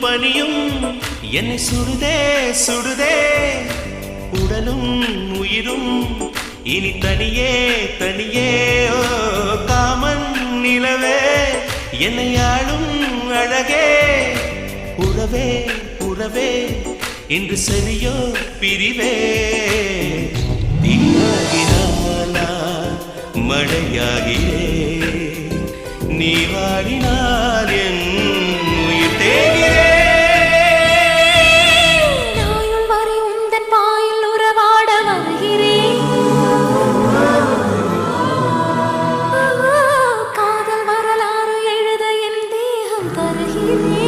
பனியும் என்னை சுடுதே சுடுதே. உடலும் உயிரும் இனி தனியே தனியே. காமன் நிலவே என்னை ஆளும் அழகே. உறவே உறவே இன்று சரியோ பிரிவே. தீயாகினாலா மழையாகிறே நீ வாடினால் you